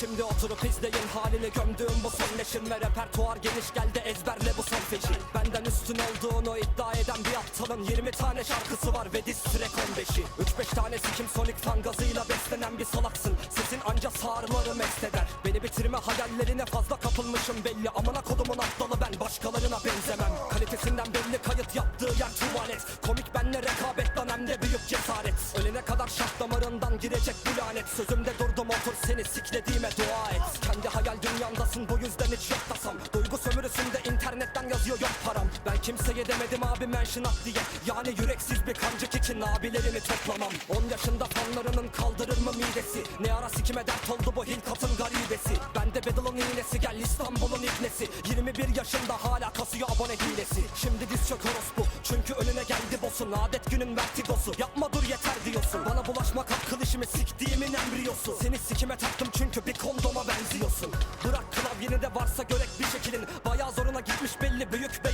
Şimdi oturup izleyin halini gömdüğüm bu son neşin Ve repertuar geniş geldi ezberle bu son feşi Benden üstün olduğunu iddia eden bir aptalın 20 tane şarkısı var ve diz track 15'i 3-5 tane sikim sonik fan gazıyla beslenen bir salaksın. Sesin anca sağırları mest eder. Beni bitirme hayallerine fazla kapılmışım belli. Amına kodumun aptalı ben başkalarına benzemem. Kalitesinden belli kayıt yaptığı yer tuvalet. Komik benle rekabet lan hem de büyük cesaret. Ölene kadar şah damarından girecek bu lanet. Sözümde durdum otur seni siklediğime dua et. Kendi hayal dünyandasın bu yüzden hiç yok tasam Duygu sömürüsünde internetten yazıyor yok param. Ben kimseye demedim abi mention at diye. Yani yüreksiz bir kancık için abilerimi toplamam. 10 yaşında fanlarının kaldırır mı midesi? Ne ara sikime dert oldu bu hilkatın garibesi? Ben de Bedel'ın iğnesi gel İstanbul'un ibnesi. 21 yaşında hala kasıyor abone hilesi. Şimdi diz çök orospu çünkü önüne geldi boss'un. Adet günün vertigosu. Yapma dur yeter diyorsun. Bana bulaşmak akıl işimi siktiğimin embriyosu. Seni sikime taktım çünkü bir kondoma benziyorsun. Bırak klavyeni de varsa görek bir şekilin. Bayağı zoruna gitmiş belli büyük beyaz